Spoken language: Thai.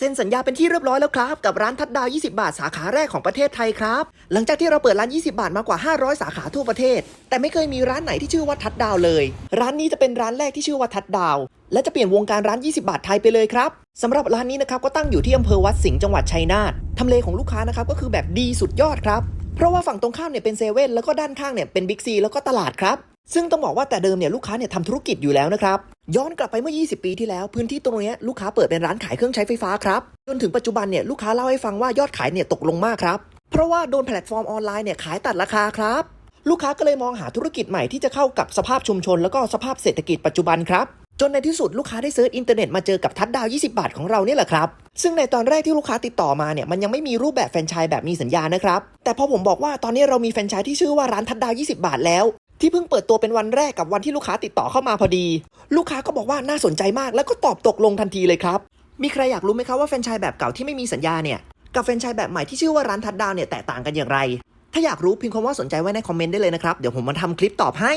เซ็นสัญญาเป็นที่เรียบร้อยแล้วครับ กับร้านทัดดาว 20 บาทสาขาแรกของประเทศไทยครับ หลังจากที่เราเปิดร้าน 20 บาทมากว่า 500 สาขาทั่วประเทศ แต่ไม่เคยมีร้านไหนที่ชื่อว่าทัดดาวเลย ร้านนี้จะเป็นร้านแรกที่ชื่อว่าทัดดาว และจะเปลี่ยนวงการร้าน 20 บาทไทยไปเลยครับสำหรับร้านนี้นะครับก็ตั้งอยู่ที่อำเภอวัดสิงห์จังหวัดชัยนาททำเลของลูกค้านะครับก็คือแบบดีสุดยอดครับเพราะว่าฝั่งตรงข้ามเนี่ยเป็นเซเว่นแล้วก็ด้านข้างเนี่ยเป็นบิ๊กซีแล้วก็ตลาดครับซึ่งต้องบอกว่าแต่เดิมเนี่ยลูกค้าเนี่ยทำธุรกิจอยู่แล้วนะครับ ย้อนกลับไปเมื่อ 20 ปีที่แล้ว พื้นที่ตรงนี้ลูกค้าเปิดเป็นร้านขายเครื่องใช้ไฟฟ้าครับ จนถึงปัจจุบันเนี่ยลูกค้าเล่าให้ฟังว่ายอดขายเนี่ยตกลงมากครับ เพราะว่าโดนแพลตฟอร์มออนไลน์เนี่ยขายตัดราคาครับ ลูกค้าก็เลยมองหาธุรกิจใหม่ที่จะเข้ากับสภาพชุมชน แล้วก็สภาพเศรษฐกิจปัจจุบันครับจนในที่สุดลูกค้าได้เซิร์ชอินเทอร์เน็ตมาเจอกับทัดดาว 20 บาทของเราเนี่ยแหละครับ ซึ่งในตอนแรกที่ลูกค้าติดต่อมาเนี่ยมันยังไม่มีรูปแบบแฟรนไชส์แบบมีสัญญานะครับ แต่พอผมบอกว่าตอนนี้เรามีแฟรนไชส์ที่ชื่อว่าร้านทัดดาว 20 บาทแล้ว ที่เพิ่งเปิดตัวเป็นวันแรกกับวันที่ลูกค้าติดต่อเข้ามาพอดี ลูกค้าก็บอกว่าน่าสนใจมาก แล้วก็ตอบตกลงทันทีเลยครับ มีใครอยากรู้ไหมครับว่าแฟรนไชส์แบบเก่าที่ไม่มีสัญญาเนี่ยกับแฟรนไชส์แบบใหม่ที่ชื่อว่าร้านทัดดาวเนี่ยแตกต่างกันอย่างไร ถ้าอยากรู้พิมพ์คำว่าสนใจไว้ในคอมเมนต์ได้เลยนะครับเดี๋ยวผมมาทำคลิปตอบให้